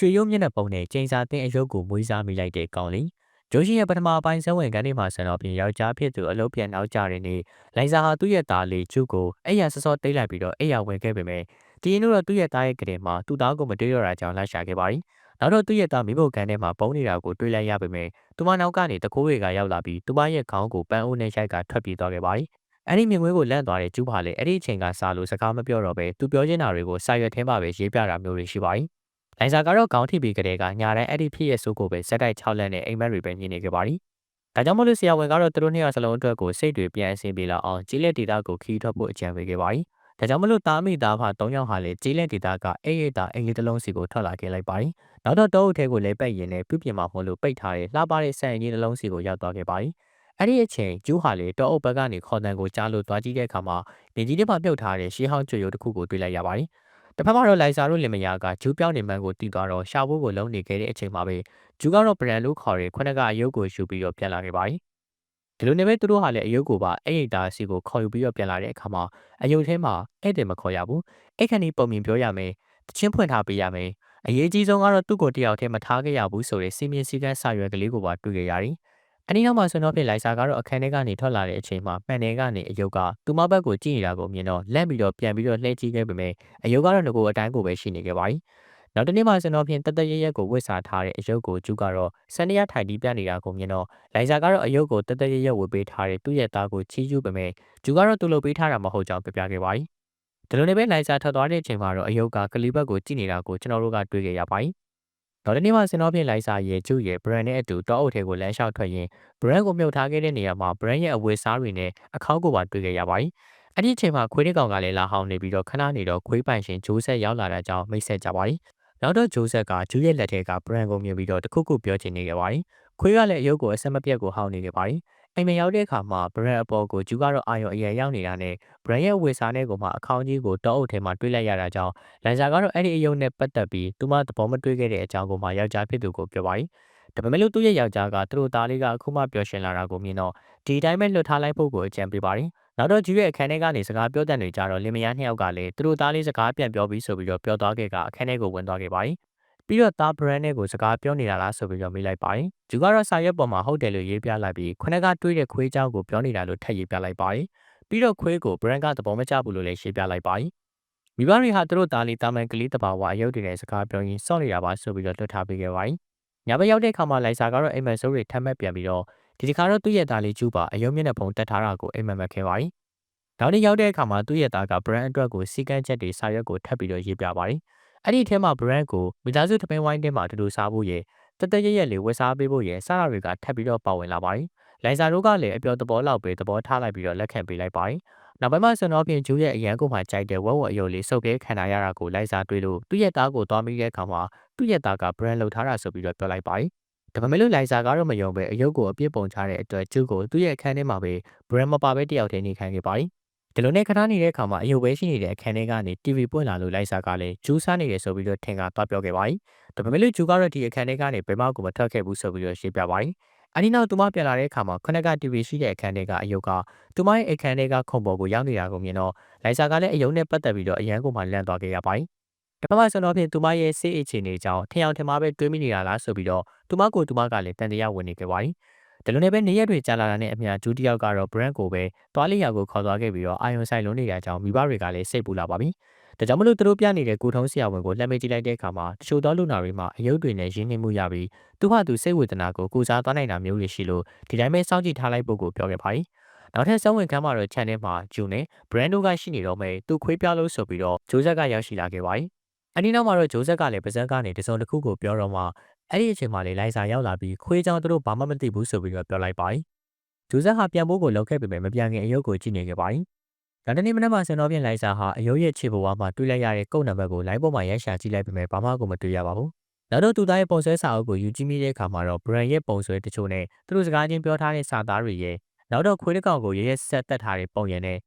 ကျွေရုံးမျက်နှာပုံနဲ့ကျင်းစာတင်အယုတ်ကိုမွေးစားမိလိုက်တဲ့ကောင်လေးဂျိုရှင်ရဲ့ပထမပိုင်းဇဝင်ကန်ဒီမှာဆန်တော်ပြင်ယောက်ျားဖြစ်သူအလုပ်ပြန်နောက်ကြတဲ့နေ့လိုင်ဇာဟာသူ့ရဲ့သားလေးကျုကိုအဲ့ရစောစောတိတ်လိုက်ပြီးတော့အဲ့ရဝင်ခဲ့ပေမဲ့ဒီရင်တို့သူ့ရဲ့သားရဲ့ကလေးမှာသူ့သားကိုမတွေ့ရတာကြောင့်လှရှာခဲ့ပါသည်နောက်တော့သူ့ရဲ့သားမိဖို့ကန်ထဲမှာပုံနေတာကိုတွေ့လိုက်ရပေမဲ့သူမနောက်ကနေတကိုးတွေကရောက်လာပြီးသူမရဲ့ခေါင်းကိုပန်းအိုးနဲ့ရိုက်ကထွက်ပြေးသွားခဲ့ပါသည်အဲ့ဒီမြင်ကွင်းကိုလန့်သွားတဲ့ကျူးပါလေအဲ့ဒီအချိန်ကစားလို့စကားမပြောတော့ပဲသူပြောချင်တာတွေကိုစာရွက်ထဲမှာပဲရေးပြတာမျိုးတွေရှိပါ යි ။ ။နိုင်စာကတော့ခေါင်းထိပ်ပြီးကလေးကညာတိုင်းအဲ့ဒီဖြစ်ရဲ့ဆိုးကိုပဲဇက်တိုက်6လက်နဲ့အိမ်မက်တွေပဲညင်နေခဲ့ပါသည်။ဒါကြောင့်မလို့ဆရာဝန်ကတော့သူတို့နှစ်ယောက်စလုံးအတွက်ကိုစိတ်တွေပြန်အဆင်ပြေလာအောင်ကြီးလက်ဒေတာကိုခီးထွက်ဖို့အကြံပေးခဲ့ပါသည်။ဒါကြောင့်မလို့တားမိသားဖာ၃ယောက်ဟာလည်းကြီးလက်ဒေတာကအိတ်ရတာအိမ်လေးတစ်လုံးစီကိုထွက်လာခဲ့လိုက်ပါသည်။နောက်တော့တောအုပ်ထဲကိုလည်းပတ်ရင်လည်းပြုပြင်မှာမဟုတ်လို့ပိတ်ထားတဲ့လှပတဲ့ဆန်ကြီးတစ်လုံးစီကိုရောက်သွားခဲ့ပါသည်။အဲ့ဒီအချိန်ကျူးဟာလေတောအုပ်ဘက်ကနေခေါ်တန်ကိုကြားလို့သွားကြည့်တဲ့အခါမှာနေကြီးတစ်ပါပြုတ်ထားတဲ့ရှေးဟောင်းကျွေရုပ်တစ်ခုကိုတွေ့လိုက်ရပါတယ်။ တစ်ဖက်မှာတော့လိုင်စာတို့လင်မယားကဂျူးပြောင်းနေမှန်းကိုတီးသွားတော့ရှာဖို့ကိုလုံးနေခဲ့တဲ့အချိန်မှာပဲဂျူးကတော့ဗရန်လို့ခေါ်တဲ့ခုနကအယုတ်ကိုယူပြီးတော့ပြန်လာခဲ့ပါတယ်။ဒီလိုနေပဲသူတို့ဟာလည်းအယုတ်ကိုပါအဲ့ရိတ်သားစီကိုခေါ်ယူပြီးတော့ပြန်လာတဲ့အခါမှာအယုတ်ထဲမှာအဲ့တယ်မခေါ်ရဘူး။အဲ့ခဏဒီပုံမြင်ပြောရမယ်။တချင်းဖွင့်ထားပေးရမယ်။အရေးကြီးဆုံးကတော့သူ့ကိုတယောက်တည်းမထားခဲ့ရဘူးဆိုတဲ့စီမင်းစည်းကမ်းစာရွက်ကလေးကိုပါတွေ့ခဲ့ရတယ်။ အနည်းနောက်မှာဆွန်းတော့ဖြစ်လိုက်စာကတော့အခန်းထဲကနေထွက်လာတဲ့အချိန်မှာပန်နယ်ကနေအယုတ်ကသူမဘက်ကိုကြည့်နေတာကိုမြင်တော့လက်ပြီးတော့ပြန်ပြီးတော့လှည့်ကြည့်ခဲ့ပေမဲ့အယုတ်ကတော့ငကိုအတိုင်းကိုပဲရှိနေခဲ့ပါပြီ။နောက်တနေ့မှာဆွန်းတော့ဖြင့်တတရရက်ကိုဝစ်စာထားတဲ့အယုတ်ကိုကျူးကတော့စန္ဒရထိုင်ပြီးပြနေတာကိုမြင်တော့လိုက်စာကတော့အယုတ်ကိုတတရရက်ဝစ်ပေးထားတဲ့သူ့ရဲ့သားကိုချီးကျူးပေမဲ့ကျူးကတော့သူ့လိုပေးထားတာမဟုတ်ကြောင်းပြပြခဲ့ပါပြီ။ဒီလိုနဲ့ပဲလိုက်စာထွက်သွားတဲ့အချိန်မှာတော့အယုတ်ကကလေးဘက်ကိုကြည့်နေတာကိုကျွန်တော်တို့ကတွေ့ခဲ့ရပါတယ်။ နောက်တစ်နေ့မှစင်တော့ပြင်လိုက်စာရေကျူရဲ့ brand နဲ့အတူတောအုပ်ထဲကိုလမ်းလျှောက်ထွက်ရင် brand ကိုမြုပ်ထားခဲ့တဲ့နေရာမှာ brand ရဲ့အဝတ်စားတွေနဲ့အခေါက်ကိုပါတွေ့ခဲ့ရပါတယ်။အဲ့ဒီအချိန်မှာခွေးတစ်ကောင်ကလည်းလာဟောင်းနေပြီးတော့ခဏနေတော့ခွေးပိုင်ရှင်ဂျိုးဆက်ရောက်လာတာကြောင့်မိတ်ဆက်ကြပါတယ်။နောက်တော့ဂျိုးဆက်ကဂျူရဲ့လက်ထဲက brand ကိုမြင်ပြီးတော့တခုခုပြောချင်နေခဲ့ပါတယ်။ခွေးကလည်းအယုတ်ကိုအဆက်မပြတ်ကိုဟောင်းနေခဲ့ပါတယ်။ အိမ်မရောက်တဲ့အခါမှာ brand အပေါ်ကိုဂျူကတော့အာရုံအရရောက်နေတာနဲ့ brand ရဲ့ဝေစာနဲ့ကိုမှအခေါင်းကြီးကိုတောအုပ်ထဲမှာတွေးလိုက်ရတာကြောင့်လန်ဆာကတော့အဲ့ဒီအယုံနဲ့ပတ်သက်ပြီးသူမသဘောမတွေ့ခဲ့တဲ့အကြောင်းကိုမှယောက်ျားဖြစ်သူကိုပြောပါ යි ဒါပေမဲ့လို့သူ့ရဲ့ယောက်ျားကသူတို့သားလေးကအခုမှပျော်ရွှင်လာတာကိုမြင်တော့ဒီတိုင်းပဲလွတ်ထားလိုက်ဖို့ကိုအကြံပေးပါတယ်နောက်တော့ဂျူရဲ့အခန်းထဲကနေစကားပြောတဲ့တွေကြတော့လင်မယားနှစ်ယောက်ကလည်းသူတို့သားလေးစကားပြန်ပြောပြီးဆိုပြီးတော့ပြောသွားခဲ့ကအခန်းထဲကိုဝင်သွားခဲ့ပါ යි ပြီးတော့သား brand နဲ့ကိုစကားပြောနေတာလားဆိုပြီးတော့မေးလိုက်ပါတယ်။ဂျူကတော့စာရွက်ပေါ်မှာဟုတ်တယ်လို့ရေးပြလိုက်ပြီးခုနကတွေးတဲ့ခွေးเจ้าကိုပြောနေတာလို့ထပ်ရေးပြလိုက်ပါတယ်။ပြီးတော့ခွေးကို brand ကသဘောမကျဘူးလို့လည်းရေးပြလိုက်ပါတယ်။မိဘတွေဟာသူတို့သားလေးတာမန်ကလေးတဘာဝအယုတ်တွေနဲ့စကားပြောရင်းစော့နေတာပါဆိုပြီးတော့လွတ်ထားပေးခဲ့ပါတယ်။ညဘက်ရောက်တဲ့အခါမှာလိုက်စာကတော့အိမ်မက်ဆိုးတွေထပ်မက်ပြန်ပြီးတော့ဒီတစ်ခါတော့သူ့ရဲ့သားလေးကျူပါအယုံမျက်နှာပုံတက်ထားတာကိုအိမ်မက်မက်ခဲ့ပါတယ်။နောက်နေ့ရောက်တဲ့အခါမှာသူ့ရဲ့သားက brand အတွက်ကိုစီကန်းချက်တွေစာရွက်ကိုထပ်ပြီးတော့ရေးပြပါတယ်။ အဲ့ဒီထဲမှာ brand ကိုမိသားစုထမင်းဝိုင်းထဲမှာတူတူစားဖို့ရယ်တသက်ရရက်လေးဝယ်စားပေးဖို့ရယ်စတာတွေကထပ်ပြီးတော့ပါဝင်လာပါတယ်။လိုင်စာတို့ကလည်းအပျော်သဘောလောက်ပဲသဘောထားလိုက်ပြီးတော့လက်ခံပေးလိုက်ပါတယ်။နောက်ပိုင်းမှာဆွန်တော်ပြင်ဂျူးရဲ့အရန်ကိုမှကြိုက်တဲ့ဝက်ဝက်အယုတ်လေးစုပ်ကဲခံရတာကိုလိုက်စာတွေးလို့သူ့ရဲ့သားကိုသွားမိတဲ့အခါမှာသူ့ရဲ့သားက brand လောက်ထားတာဆိုပြီးတော့ပြောလိုက်ပါတယ်။ဒါပေမဲ့လို့လိုက်စာကတော့မယုံပဲအယုတ်ကိုအပြစ်ပုံချတဲ့အတွက်ကျူးကိုသူ့ရဲ့အခန်းထဲမှာပဲ brand မပါပဲတယောက်တည်းနေခံခဲ့ပါတယ် ဒီလိုနဲ့ခဏနေတဲ့အခါမှာအယုတ်ပဲရှိနေတဲ့အခန်းထဲကနေ TV ပွင့်လာလို့လိုက်စားကလည်းဂျူးစားနေတယ်ဆိုပြီးတော့ထင်ကသွားပြောခဲ့ပါ යි ။ဒါပေမဲ့လို့ဂျူးကတော့ဒီအခန်းထဲကနေဘယ်မှကိုမထွက်ခဲ့ဘူးဆိုပြီးတော့ရှင်းပြပါ යි ။အဒီနောက်သူမပြန်လာတဲ့အခါမှာခဏက TV ရှိတဲ့အခန်းထဲကအယုတ်ကသူမရဲ့အခန်းထဲကခုံပေါ်ကိုရောက်နေတာကိုမြင်တော့လိုက်စားကလည်းအယုတ်နဲ့ပတ်သက်ပြီးတော့အရန်ကိုမှလန့်သွားခဲ့ရပါ යි ။တပတ်မှဆိုတော့ဖြင့်သူမရဲ့စိတ်အခြေအနေကြောင့်ထင်အောင်ထင်မှာပဲတွေးမိနေတာလားဆိုပြီးတော့သူမကိုသူမကလည်းတန်တရားဝင်နေခဲ့ပါ යි ။ ဒီလိုနဲ့ပဲနေရက်တွေကြာလာတာနဲ့အမျှဒုတိယကတော့ brand ကိုပဲသွားလိရာကိုခေါ်သွားခဲ့ပြီးတော့အာယုံဆိုင်လုံးနေတဲ့အကြောင်းမိဘတွေကလည်းစိတ်ပူလာပါပြီ။ဒါကြောင့်မလို့သူတို့ပြနေတဲ့ကိုထုံးဆရာဝန်ကိုလှမ်းမေးကြည့်လိုက်တဲ့အခါမှာတချို့သောလူနာတွေမှာအယုတ်တွေနဲ့ရင်းနှီးမှုရပြီးသူဟာသူစိတ်ဝေဒနာကိုကုစားသွားနိုင်တာမျိုးတွေရှိလို့ဒီတိုင်းပဲစောင့်ကြည့်ထားလိုက်ဖို့ကိုပြောခဲ့ပါတယ်။နောက်ထပ်စောင့်ဝင်ခန်းမှာတော့ channel မှာဂျူနဲ့ brand တို့ကရှိနေတော့မယ်သူခွေးပြလို့ဆိုပြီးတော့ဂျိုးဆက်ကရောက်ရှိလာခဲ့ပါတယ်။ အနီးနောက်မှာတော့ဂျိုးဆက်ကလည်းပါဇက်ကနေတစုံတစ်ခုကိုပြောတော့မှအဲ့ဒီအချိန်မှာလေလိုက်စာရောက်လာပြီးခွေးချောင်းသူတို့ဘာမှမသိဘူးဆိုပြီးတော့ပြောလိုက်ပါတယ်။ဂျူဇက်ဟာပြန်ဖို့ကိုလောက်ခဲ့ပေမဲ့မပြန်ခင်အယုတ်ကိုကြည့်နေခဲ့ပါတယ်။နောက်တနေ့မနက်မှာဆန်တော်ပြင်လိုက်စာဟာအယုတ်ရဲ့ခြေပေါ်ဝါမှာတွေးလိုက်ရတဲ့ကုတ်နံပါတ်ကိုလိုင်းပေါ်မှာရိုက်ရှာကြည့်လိုက်ပေမဲ့ဘာမှကိုမတွေ့ရပါဘူး။နောက်တော့သူသားရဲ့ပုံဆွဲစာအုပ်ကိုယူကြည့်မိတဲ့အခါမှာတော့ brand ရဲ့ပုံဆွဲတချို့နဲ့သူတို့စကားချင်းပြောထားတဲ့စာသားတွေရဲ့နောက်တော့ခွေးတစ်ကောင်ကိုရဲရဲဆက်တက်ထားတဲ့ပုံရည်နဲ့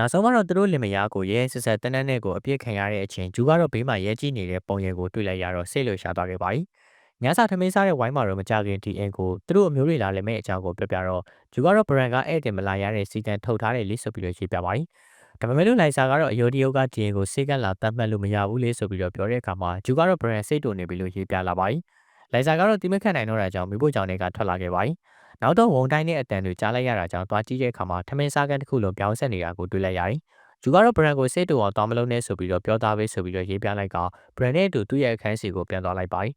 နောက်ဆုံးမှတော့သူတို့လင်မယားကိုရဲရဲဆက်ဆက်တန်းတန်းနဲ့ကိုအပြစ်ခံရတဲ့အချိန်ဂျူကတော့ဘေးမှာရဲကြည့်နေတဲ့ပုံရည်ကိုတွေ့လိုက်ရတော့စိတ်လှုပ်ရှားသွားခဲ့ပါတယ်။ညစာထမင်းစားတဲ့ဝိုင်းမှာတော့မကြခင်ဒီအင်ကိုသူတို့အမျိုးတွေလာလည်းမဲ့အကြောင်းကိုပြောပြတော့ဂျူကတော့ဘရန်ကဧည့်သည်မလာရတဲ့စီတန်ထုတ်ထားတဲ့လိဆိုပြီးလို့ရေးပြပါတယ်ဒါပေမဲ့လို့လိုက်စာကတော့အယိုဒီယိုကဂျီရင်ကိုစေကတ်လာတတ်မှတ်လို့မရဘူးလေဆိုပြီးတော့ပြောတဲ့အခါမှာဂျူကတော့ brand စိတ်တုန်နေပြီလို့ရေးပြလာပါတယ်လိုက်စာကတော့တိမခန့်နိုင်တော့တာကြောင့်မိဖို့ကြောင့်တွေကထွက်လာခဲ့ပါတယ် နောက်တော့ဝန်တိုင်းနဲ့အတန်တွေကြားလိုက်ရတာကြောင့်သွားကြည့်တဲ့အခါမှာထမင်းစားကန်တစ်ခုလုံးပြောင်းဆက်နေတာကိုတွေ့လိုက်ရတယ်ဂျူကတော့ brand ကိုစိတ်တူအောင်တောင်းမလုံးနဲ့ဆိုပြီးတော့ပြောသားပေးဆိုပြီးတော့ရေးပြလိုက်က brand နဲ့အတူသူ့ရဲ့အခန်းစီကိုပြန်သွားလိုက်ပါတယ်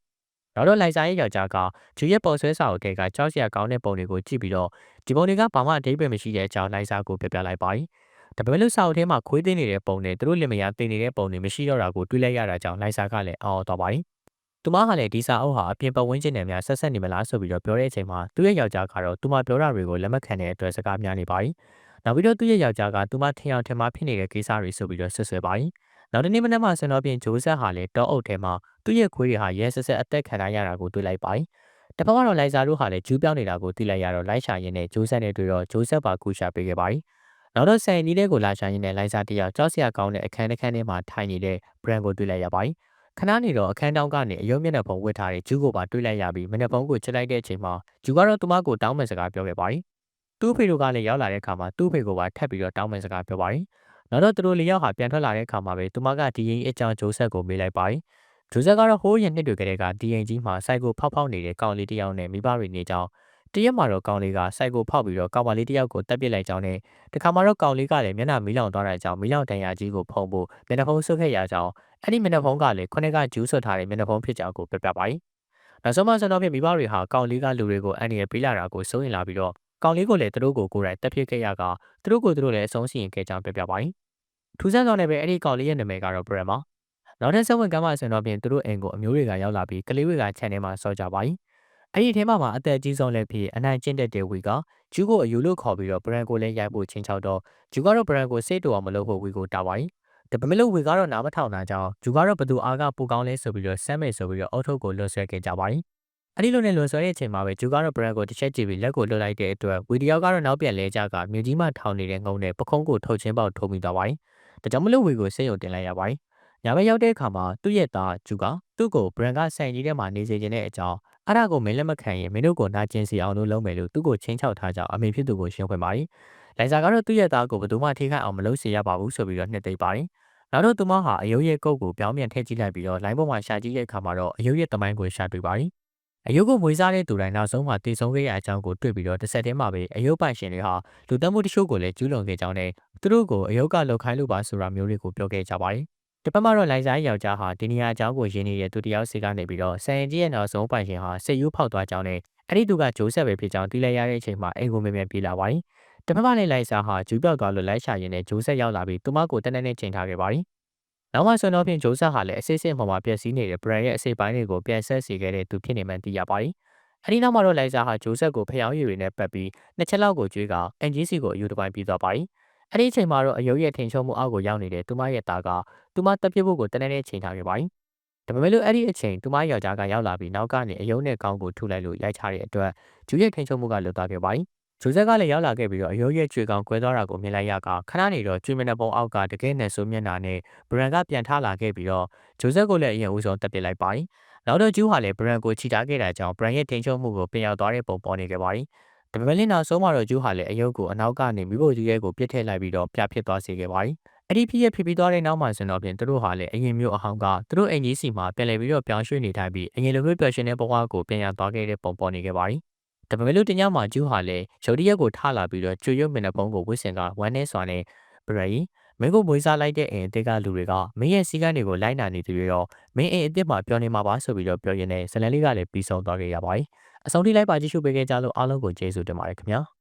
နောက်တော့လိုက်စာရဲ့ယောက်ျားကဂျူရဲ့ပေါ်ဆွဲစာကိုတဲကကြောက်စရာကောင်းတဲ့ပုံတွေကိုကြည့်ပြီးတော့ဒီပုံတွေကဘာမှအတိတ်ပဲမရှိတဲ့အကြောင်းလိုက်စာကိုပြပြလိုက်ပါတယ်။ဒါပေမဲ့လို့စာအုပ်ထဲမှာခွေးသိနေတဲ့ပုံနဲ့သူတို့လင်မယားသိနေတဲ့ပုံတွေမရှိတော့တာကိုတွေးလိုက်ရတာကြောင့်လိုက်စာကလည်းအော်သွားပါတယ်။ သူမကလည်းဒီစာအုပ်ဟာအပြင်ပတ်ဝန်းကျင်နဲ့များဆက်ဆက်နေမလားဆိုပြီးတော့ပြောတဲ့အချိန်မှာသူ့ရဲ့ယောက်ျားကတော့သူမပြောတာတွေကိုလက်မခံတဲ့အတွက်စကားများနေပါတယ်။နောက်ပြီးတော့သူ့ရဲ့ယောက်ျားကသူမထင်အောင်ထင်မှားဖြစ်နေတဲ့ကိစ္စတွေဆိုပြီးတော့ဆွဆွဲပါတယ်။နောက်တနေ့မနက်မှဆန်တော်ပြင်ဂျိုးဆက်ဟာလည်းတောအုပ်ထဲမှာသူ့ရဲ့ခွေးတွေဟာရဲဆက်ဆက်အသက်ခံရတာကိုတွေ့လိုက်ပါတယ်။တစ်ဖက်ကတော့လိုက်စာတို့ဟာလည်းဂျူးပြောင်းနေတာကိုသိလိုက်ရတော့လိုက်ရှာရင်းနဲ့ဂျိုးဆက်နဲ့တွေ့တော့ဂျိုးဆက်ပါကူရှာပေးခဲ့ပါတယ်။နောက်တော့ဆန်နီလေးကိုလာရှာရင်းနဲ့လိုက်စာတယောက်ကြောက်စရာကောင်းတဲ့အခန်းတစ်ခန်းထဲမှာထိုင်နေတဲ့ brand ကိုတွေ့လိုက်ရပါတယ်။ ခဏနေတော့အခန်းတောင်းကနေအယုံမျက်နှာဖုံးဝတ်ထားတဲ့ဂျူးကိုပါတွေ့လိုက်ရပြီးမျက်နှာဖုံးကိုချစ်လိုက်တဲ့အချိန်မှာဂျူးကတော့သူမကိုတောင်းမဲ့စကားပြောခဲ့ပါတယ်။သူ့ဖေတို့ကလည်းရောက်လာတဲ့အခါမှာသူ့ဖေကိုပါထပ်ပြီးတော့တောင်းမဲ့စကားပြောပါတယ်။နောက်တော့သူတို့လေးယောက်ဟာပြန်ထွက်လာတဲ့အခါမှာပဲသူမကဒီရင်အကြောင်းဂျိုးဆက်ကိုမေးလိုက်ပါတယ်။ဂျိုးဆက်ကတော့ဟိုးရင်နှစ်တွေကလေးကဒီရင်ကြီးမှာစိုက်ကိုဖောက်ဖောက်နေတဲ့ကောင်လေးတစ်ယောက်နဲ့မိဘတွေနေကြောင်း တရက်မှာတော့ကောင်လေးကစိုက်ကိုဖောက်ပြီးတော့ကောင်မလေးတစ်ယောက်ကိုတက်ပစ်လိုက်ကြောင်းနဲ့တခါမှတော့ကောင်လေးကလည်းမျက်နှာမီးလောင်သွားတဲ့အကြောင်းမီးလောင်တန်ရာကြီးကိုဖုံးဖို့မျက်နှာဖုံးဆွတ်ခဲ့ရကြောင်းအဲ့ဒီမျက်နှာဖုံးကလည်းခုနကဂျူးဆွတ်ထားတဲ့မျက်နှာဖုံးဖြစ်ကြောင်းကိုပြပြပါတယ်။နောက်ဆုံးမှဆန်တော်ဖြစ်မိဘတွေဟာကောင်လေးကလူတွေကိုအန်ရပေးလာတာကိုစိုးရင်လာပြီးတော့ကောင်လေးကိုလည်းသူတို့ကိုကိုယ်တိုင်တက်ဖြစ်ခဲ့ရကသူတို့ကိုသူတို့လည်းအဆုံးစီရင်ခဲ့ကြောင်းပြပြပါတယ်။ထူးဆန်းစွာနဲ့ပဲအဲ့ဒီကောင်လေးရဲ့နာမည်ကတော့ Brand ပါ။နောက်ထပ်ဆက်ဝင်ကမ်းမှဆန်တော်ပြင်သူတို့အိမ်ကိုအမျိုးတွေကရောက်လာပြီးကလေးတွေကခြံထဲမှာစောကြပါတယ်။ အဲ့ဒီထဲမှာမှအသက်အကြီးဆုံးလည်းဖြစ်အနိုင်ကျင့်တဲ့တေဝီကဂျူးကိုအယူလို့ခေါ်ပြီးတော့ဘရန်ကိုလည်းရိုက်ဖို့ချင်းချောက်တော့ဂျူးကတော့ဘရန်ကိုစိတ်တူအောင်မလုပ်ဖို့ဝီကိုတာပါတယ်။ဒါပေမဲ့လို့ဝီကတော့နားမထောင်တာကြောင့်ဂျူးကတော့ဘသူအားကပူကောင်းလဲဆိုပြီးတော့ဆမ်းမယ်ဆိုပြီးတော့အောက်ထုတ်ကိုလွတ်ဆွဲခဲ့ကြပါတယ်။အဲ့ဒီလိုနဲ့လွန်ဆွဲတဲ့အချိန်မှာပဲဂျူကတော့ဘရန်ကိုတစ်ချက်ကြည့်ပြီးလက်ကိုလွတ်လိုက်တဲ့အတွက်ဝီဒီယောကတော့နောက်ပြန်လဲကြကမြို့ကြီးမှထောင်နေတဲ့ငုံနဲ့ပခုံးကိုထုတ်ချင်းပေါက်ထိုးမိသွားပါတယ်။ဒါကြောင့်မလို့ဝီကိုစိတ်ယုံတင်လိုက်ရပါတယ်။ညဘက်ရောက်တဲ့အခါမှာသူ့ရဲ့သားဂျူကသူ့ကိုဘရန်ကဆိုင်ကြီးထဲမှာနေစေခြင်းတဲ့အကြောင်း အဲ့ဒါကိုမင်းလက်မခံရင်မင်းတို့ကိုနာကျင်စီအောင်လို့လုပ်မယ်လို့သူ့ကိုချင်းချောက်ထားကြအောင်အမေဖြစ်သူကိုရှင်းဖွင့်ပါတယ်။လိုင်ဇာကတော့သူ့ရဲ့သားကိုဘယ်သူမှထိခိုက်အောင်မလုပ်စေရပါဘူးဆိုပြီးတော့နှစ်သိမ့်ပါတယ်။နောက်တော့သူမဟာအယုတ်ရဲ့ကုတ်ကိုပြောင်းပြန်ထည့်ကြည့်လိုက်ပြီးတော့လိုင်းပေါ်မှာရှာကြည့်တဲ့အခါမှာတော့အယုတ်ရဲ့တမိုင်းကိုရှာတွေ့ပါတယ်။အယုတ်ကိုမွေးစားတဲ့သူတိုင်းနောက်ဆုံးမှာတည်ဆုံးခဲ့ရအကြောင်းကိုတွေ့ပြီးတော့တစ်ဆက်တည်းမှာပဲအယုတ်ပိုင်ရှင်တွေဟာလူသတ်မှုတချို့ကိုလည်းကျူးလွန်ခဲ့ကြောင်းနဲ့သူတို့ကိုအယုတ်ကလောက်ခိုင်းလို့ပါဆိုတာမျိုးတွေကိုပြောခဲ့ကြပါတယ်။ တစ်ဖက်မှာတော့လိုင်ဇာရဲ့ယောက်ျားဟာဒီနေရာအကြောင်းကိုရင်းနေတဲ့သူတယောက်စီကနေပြီးတော့ဆန်ရင်ကြီးရဲ့နောက်ဆုံးပိုင်ရှင်ဟာစိတ်ယူးဖောက်သွားကြောင်းနဲ့အဲ့ဒီသူကဂျိုးဆက်ပဲဖြစ်ကြောင်းသိလိုက်ရတဲ့အချိန်မှာအိမ်ကိုမြန်မြန်ပြေးလာပါတယ်။တစ်ဖက်မှာလည်းလိုင်ဇာဟာဂျူးပြောက်သွားလို့လိုက်ရှာရင်းနဲ့ဂျိုးဆက်ရောက်လာပြီးသူမကိုတနက်နေ့ချိန်ထားခဲ့ပါတယ်။နောက်မှဆွမ်းတော့ဖြင့်ဂျိုးဆက်ဟာလည်းအစစ်စစ်မှမှာပျက်စီးနေတဲ့ brand ရဲ့အစိပ်ပိုင်းတွေကိုပြန်ဆက်စီခဲ့တဲ့သူဖြစ်နေမှန်းသိရပါတယ်။အဲဒီနောက်မှာတော့လိုင်ဇာဟာဂျိုးဆက်ကိုဖျောင်းရည်တွေနဲ့ပတ်ပြီးနှစ်ချက်လောက်ကိုကျွေးက NGC ကိုအယူတစ်ပိုင်းပြီးသွားပါတယ်။ အဲ့ဒီအချိန်မှာတော့အယုတ်ရဲ့ထင်ချုံမှုအောက်ကိုရောက်နေတဲ့သူမရဲ့သားကသူမတက်ပြစ်ဖို့ကိုတနေ့နေ့ချိန်ထားခဲ့ပါတယ်။ဒါပေမဲ့လို့အဲ့ဒီအချိန်သူမယောက်ျားကရောက်လာပြီးနောက်ကနေအယုံနဲ့ကောင်းကိုထုလိုက်လို့ရိုက်ချတဲ့အတွက်ဂျူရဲ့ထိန်ချုံမှုကလွတ်သွားခဲ့ပါတယ်။ဂျိုဆက်ကလည်းရောက်လာခဲ့ပြီးတော့အယုံရဲ့ကြွေကောင်ကွဲသွားတာကိုမြင်လိုက်ရကခဏနေတော့ကျွေးမနှပုံအောက်ကတကယ်နဲ့ဆိုးမျက်နှာနဲ့ဘရန်ကပြန်ထလာခဲ့ပြီးတော့ဂျိုဆက်ကိုလည်းအရင်ဦးဆုံးတက်ပစ်လိုက်ပါတယ်။နောက်တော့ဂျူဟာလည်းဘရန်ကိုချီတာခဲ့တာကြောင့်ဘရန်ရဲ့ထိန်ချုံမှုကိုပြင်ရောက်သွားတဲ့ပုံပေါ်နေခဲ့ပါတယ်။ ဒါပေမဲ့လည်းနောက်ဆုံးမှာတော့ဂျူဟာလည်းအယုတ်ကိုအနောက်ကနေမိဖို့ကြီးရဲ့ကိုပြစ်ထည့်လိုက်ပြီးတော့ပြဖြစ်သွားစေခဲ့ပါတယ်။အဲ့ဒီဖြစ်ရဖြစ်ပြီးသွားတဲ့နောက်မှာဆိုတော့ပြင်သူတို့ဟာလည်းအရင်မျိုးအဟောင်းကသူတို့အိမ်ကြီးစီမှာပြန်လည်ပြီးတော့ပြောင်းရွှေ့နေထိုင်ပြီးအရင်လိုမျိုးပျော်ရွှင်တဲ့ဘဝကိုပြန်ရသွားခဲ့တဲ့ပုံပေါ်နေခဲ့ပါတယ်။ဒါပေမဲ့လို့တညမှာကျူးဟာလည်းရုတ်တရက်ကိုထလာပြီးတော့ကျွေရုပ်မင်းတဲ့ပုံကိုဝစ်စင်ကဝမ်းနေစွာနဲ့ဘရီမင်းကိုမွေးစားလိုက်တဲ့အိမ်အစ်စ်ကလူတွေကမင်းရဲ့စီကန်းတွေကိုလိုက်နာနေသူတွေတော့မင်းအိမ်အစ်စ်မှာပြောနေမှာပါဆိုပြီးတော့ပြောရင်းနဲ့ဇလန်လေးကလည်းပြီးဆုံးသွားခဲ့ရပါတယ်။ အဆုံးထိလိုက်ပါကြည့်ရှုပေးခဲ့ကြလို့အားလုံးကိုကျေးဇူးတင်ပါတယ်ခင်ဗျာ။